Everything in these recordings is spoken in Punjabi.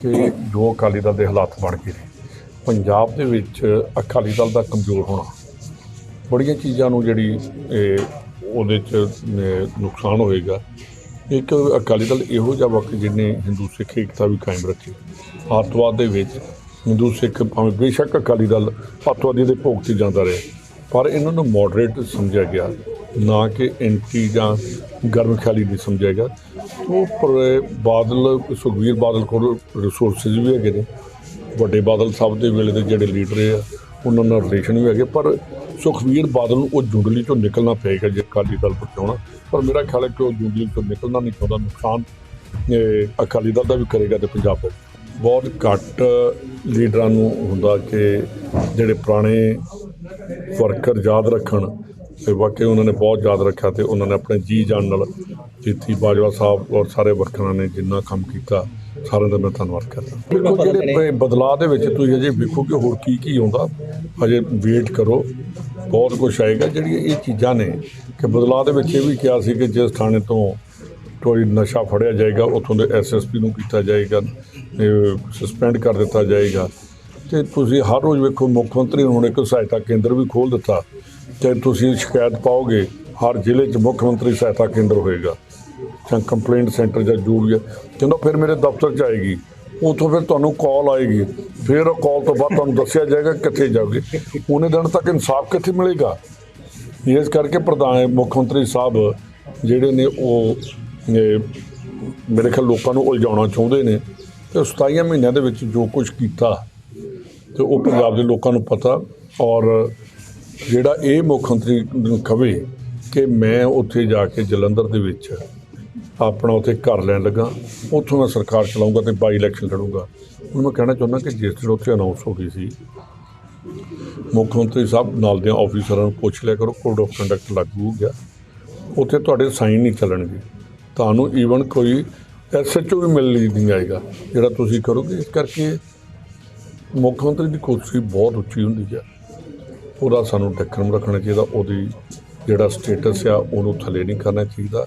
ਕਿ ਜੋ ਅਕਾਲੀ ਦਲ ਦੇ ਹਾਲਾਤ ਬਣ ਗਏ ਨੇ ਪੰਜਾਬ ਦੇ ਵਿੱਚ ਅਕਾਲੀ ਦਲ ਦਾ ਕਮਜ਼ੋਰ ਹੋਣਾ ਬੜੀਆਂ ਚੀਜ਼ਾਂ ਨੂੰ ਜਿਹੜੀ ਇਹ, ਉਹਦੇ ਚ ਅਹ, ਨੁਕਸਾਨ ਹੋਏਗਾ। ਇੱਕ ਅਕਾਲੀ ਦਲ ਇਹੋ ਜਿਹਾ ਵਕਤ ਜਿਹਨੇ ਹਿੰਦੂ ਸਿੱਖ ਏਕਤਾ ਵੀ ਕਾਇਮ ਰੱਖੀ। ਅੱਤਵਾਦ ਦੇ ਵਿੱਚ ਹਿੰਦੂ ਸਿੱਖ ਭਾਵੇਂ ਬੇਸ਼ੱਕ ਅਕਾਲੀ ਦਲ ਅੱਤਵਾਦੀ ਦੇ ਭੋਗ ਤੇ ਜਾਂਦਾ ਰਿਹਾ ਪਰ ਇਹਨਾਂ ਨੂੰ ਮੋਡਰੇਟ ਸਮਝਿਆ ਗਿਆ। ਨਾ ਕਿ ਐਂਟੀ ਜਾਂ ਗਰਮ ਖਿਆਲੀ ਨਹੀਂ ਸਮਝੇਗਾ ਉਹ ਪਰ ਬਾਦਲ, ਸੁਖਬੀਰ ਬਾਦਲ ਕੋਲ ਰਿਸੋਰਸਸ ਵੀ ਹੈਗੇ ਨੇ। ਵੱਡੇ ਬਾਦਲ ਸਾਹਿਬ ਦੇ ਵੇਲੇ ਦੇ ਜਿਹੜੇ ਲੀਡਰ ਆ, ਉਹਨਾਂ ਨਾਲ ਰਿਲੇਸ਼ਨ ਵੀ ਹੈਗੇ। ਪਰ ਸੁਖਬੀਰ ਬਾਦਲ ਨੂੰ ਉਹ ਜੁੰਡਲੀ ਤੋਂ ਨਿਕਲਣਾ ਪਏਗਾ ਜੇ ਅਕਾਲੀ ਦਲ ਬਚਾਉਣਾ। ਪਰ ਮੇਰਾ ਖਿਆਲ ਹੈ ਕਿ ਉਹ ਜੁੰਡਲੀ ਤੋਂ ਨਿਕਲਣਾ ਨਹੀਂ ਚਾਹੁੰਦਾ। ਨੁਕਸਾਨ ਅਕਾਲੀ ਦਲ ਦਾ ਵੀ ਕਰੇਗਾ ਤੇ ਪੰਜਾਬ ਦਾ ਬਹੁਤ ਘੱਟ ਲੀਡਰਾਂ ਨੂੰ ਹੁੰਦਾ ਕਿ ਜਿਹੜੇ ਪੁਰਾਣੇ ਵਰਕਰ ਯਾਦ ਰੱਖਣ। ਤੇ ਵਾਕਈ ਉਹਨਾਂ ਨੇ ਬਹੁਤ ਯਾਦ ਰੱਖਿਆ ਤੇ ਉਹਨਾਂ ਨੇ ਆਪਣੇ ਜੀ ਜਾਨ ਨਾਲ ਜੀਤੀ ਬਾਜਵਾ ਸਾਹਿਬ ਔਰ ਸਾਰੇ ਵਰਕਰਾਂ ਨੇ ਜਿੰਨਾ ਕੰਮ ਕੀਤਾ ਸਾਰਿਆਂ ਦਾ ਮੈਂ ਧੰਨਵਾਦ ਕਰਦਾ। ਜਿਹੜੇ ਬਦਲਾਅ ਦੇ ਵਿੱਚ ਤੁਸੀਂ ਅਜੇ ਵੇਖੋ ਕਿ ਹੋਰ ਕੀ ਕੀ ਆਉਂਦਾ ਅਜੇ ਵੇਟ ਕਰੋ ਬਹੁਤ ਕੁਝ ਆਏਗਾ। ਜਿਹੜੀਆਂ ਇਹ ਚੀਜ਼ਾਂ ਨੇ ਕਿ ਬਦਲਾਅ ਦੇ ਵਿੱਚ ਇਹ ਵੀ ਕਿਹਾ ਸੀ ਕਿ ਜਿਸ ਥਾਣੇ ਤੋਂ ਕੋਈ ਨਸ਼ਾ ਫੜਿਆ ਜਾਏਗਾ ਉੱਥੋਂ ਦੇ ਐਸਐਸਪੀ ਨੂੰ ਕੀਤਾ ਜਾਏਗਾ ਸਸਪੈਂਡ ਕਰ ਦਿੱਤਾ ਜਾਏਗਾ। ਤੇ ਤੁਸੀਂ ਹਰ ਰੋਜ਼ ਵੇਖੋ ਮੁੱਖ ਮੰਤਰੀ ਨੇ ਹੁਣ ਇੱਕ ਸਹਾਇਤਾ ਕੇਂਦਰ ਵੀ ਖੋਲ ਦਿੱਤਾ। ਤੇ ਤੁਸੀਂ ਸ਼ਿਕਾਇਤ ਪਾਓਗੇ, ਹਰ ਜ਼ਿਲ੍ਹੇ 'ਚ ਮੁੱਖ ਮੰਤਰੀ ਸਹਾਇਤਾ ਕੇਂਦਰ ਹੋਏਗਾ। ਜਾਂ ਕੰਪਲੇਂਟ ਸੈਂਟਰ ਜਾਂ ਜੋ ਵੀ ਹੈ ਕਹਿੰਦਾ ਫਿਰ ਮੇਰੇ ਦਫ਼ਤਰ 'ਚ ਆਏਗੀ। ਉੱਥੋਂ ਫਿਰ ਤੁਹਾਨੂੰ ਕਾਲ ਆਏਗੀ। ਫਿਰ ਉਹ ਕਾਲ ਤੋਂ ਬਾਅਦ ਤੁਹਾਨੂੰ ਦੱਸਿਆ ਜਾਏਗਾ ਕਿੱਥੇ ਜਾਓਗੇ। ਉਹਨੇ ਦਿਨ ਤੱਕ ਇਨਸਾਫ ਕਿੱਥੇ ਮਿਲੇਗਾ? ਇਸ ਕਰਕੇ ਪ੍ਰਧਾਨ ਮੁੱਖ ਮੰਤਰੀ ਸਾਹਿਬ, ਜਿਹੜੇ ਨੇ ਉਹ ਮੇਰੇ ਖਿਆਲ ਲੋਕਾਂ ਨੂੰ ਉਲਝਾਉਣਾ ਚਾਹੁੰਦੇ ਨੇ। ਤੇ 27 ਮਹੀਨਿਆਂ ਦੇ ਵਿੱਚ ਜੋ ਕੁਝ ਕੀਤਾ, ਤੇ ਉਹ ਪੰਜਾਬ ਦੇ ਲੋਕਾਂ ਨੂੰ ਪਤਾ। ਔਰ ਜਿਹੜਾ ਇਹ ਮੁੱਖ ਮੰਤਰੀ ਨੂੰ ਕਵੇ ਕਿ ਮੈਂ ਉੱਥੇ ਜਾ ਕੇ ਜਲੰਧਰ ਦੇ ਵਿੱਚ ਆਪਣਾ ਉੱਥੇ ਘਰ ਲੈਣ ਲੱਗਾ, ਉੱਥੋਂ ਮੈਂ ਸਰਕਾਰ ਚਲਾਉਂਗਾ ਤੇ ਬਾਈ ਇਲੈਕਸ਼ਨ ਲੜੂੰਗਾ। ਹੁਣ ਮੈਂ ਕਹਿਣਾ ਚਾਹੁੰਦਾ ਕਿ ਜਿਸ ਦਿਨ ਉੱਥੇ ਅਨਾਉਂਸ ਹੋ ਗਈ ਸੀ, ਮੁੱਖ ਮੰਤਰੀ ਸਾਹਿਬ ਨਾਲ ਦੇ ਆਫੀਸਰਾਂ ਨੂੰ ਪੁੱਛ ਲਿਆ ਕਰੋ ਕੋਡ ਆਫ ਕੰਡਕਟ ਲਾਗੂ ਹੋ ਗਿਆ। ਉੱਥੇ ਤੁਹਾਡੇ ਸਾਈਨ ਨਹੀਂ ਚੱਲਣਗੇ। ਤੁਹਾਨੂੰ ਈਵਨ ਕੋਈ ਐਸਐਚਓ ਵੀ ਮਿਲ ਨਹੀਂ ਆਏਗਾ। ਜਿਹੜਾ ਤੁਸੀਂ ਕਰੋਗੇ ਇਸ ਕਰਕੇ ਮੁੱਖ ਮੰਤਰੀ ਦੀ ਕੁਰਸੀ ਬਹੁਤ ਉੱਚੀ ਹੁੰਦੀ ਹੈ ਉਹਦਾ ਸਾਨੂੰ ਟੱਕਰਮ ਰੱਖਣਾ ਚਾਹੀਦਾ ਉਹਦੀ ਜਿਹੜਾ ਸਟੇਟਸ ਆ ਉਹਨੂੰ ਥੱਲੇ ਨਹੀਂ ਕਰਨਾ ਚਾਹੀਦਾ।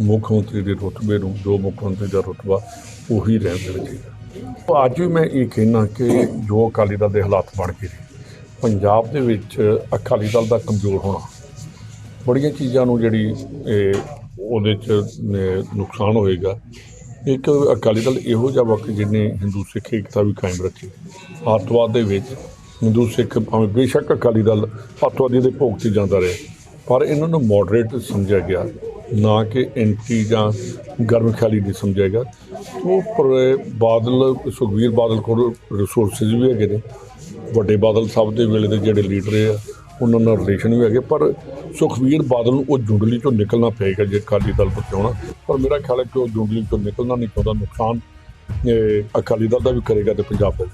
ਮੁੱਖ ਮੰਤਰੀ ਦੇ ਰੁਤਬੇ ਨੂੰ ਜੋ ਮੁੱਖ ਮੰਤਰੀ ਦਾ ਰੁਤਬਾ ਉਹੀ ਰਹਿਣ ਦੇਣਾ ਚਾਹੀਦਾ। ਅੱਜ ਵੀ ਮੈਂ ਇਹ ਕਹਿਣਾ ਕਿ ਜੋ ਅਕਾਲੀ ਦਲ ਦੇ ਹਾਲਾਤ ਬਣ ਗਏ ਪੰਜਾਬ ਦੇ ਵਿੱਚ ਅਕਾਲੀ ਦਲ ਦਾ ਕਮਜ਼ੋਰ ਹੋਣਾ ਬੜੀਆਂ ਚੀਜ਼ਾਂ ਨੂੰ ਜਿਹੜੀ ਇਹ, ਉਹਦੇ ਚ ਨੁਕਸਾਨ ਹੋਏਗਾ। ਇੱਕ ਅਕਾਲੀ ਦਲ ਇਹੋ ਜਿਹਾ ਵਕਤ ਜਿਹਨੇ ਹਿੰਦੂ ਸਿੱਖ ਏਕਤਾ ਵੀ ਕਾਇਮ ਰੱਖੀ। ਆਤਵਾਦ ਦੇ ਵਿੱਚ ਹਿੰਦੂ ਸਿੱਖ ਭਾਵੇਂ ਬੇਸ਼ੱਕ ਅਕਾਲੀ ਦਲ ਅੱਤਵਾਦੀ ਦੇ ਭੋਗ 'ਚ ਜਾਂਦਾ ਰਿਹਾ, ਪਰ ਇਹਨਾਂ ਨੂੰ ਮੋਡਰੇਟ ਸਮਝਿਆ ਗਿਆ, ਨਾ ਕਿ ਐਂਟੀ ਜਾਂ ਗਰਮ ਖਿਆਲੀ ਨਹੀਂ ਸਮਝਿਆ ਗਿਆ। ਉਹ ਪਰ ਬਾਦਲ, ਸੁਖਬੀਰ ਬਾਦਲ ਕੋਲ ਰਿਸੋਰਸਸ ਵੀ ਹੈਗੇ ਨੇ। ਵੱਡੇ ਬਾਦਲ ਸਾਹਿਬ ਦੇ ਵੇਲੇ ਦੇ ਜਿਹੜੇ ਲੀਡਰ ਆ, ਉਹਨਾਂ ਨਾਲ ਰਿਲੇਸ਼ਨ ਵੀ ਹੈਗੇ, ਪਰ ਸੁਖਬੀਰ ਬਾਦਲ ਨੂੰ ਉਹ ਜੁੰਡਲੀ ਤੋਂ ਨਿਕਲਣਾ ਪਏਗਾ ਜੇ ਅਕਾਲੀ ਦਲ ਬਚਾਉਣਾ। ਪਰ ਮੇਰਾ ਖਿਆਲ ਹੈ ਕਿ ਉਹ ਜੁੰਡਲੀ ਤੋਂ ਨਿਕਲਣਾ ਨਹੀਂ ਚਾਹੁੰਦਾ, ਨੁਕਸਾਨ ਅਕਾਲੀ ਦਲ ਦਾ ਵੀ ਕਰੇਗਾ ਤੇ ਪੰਜਾਬ ਦਾ ਵੀ।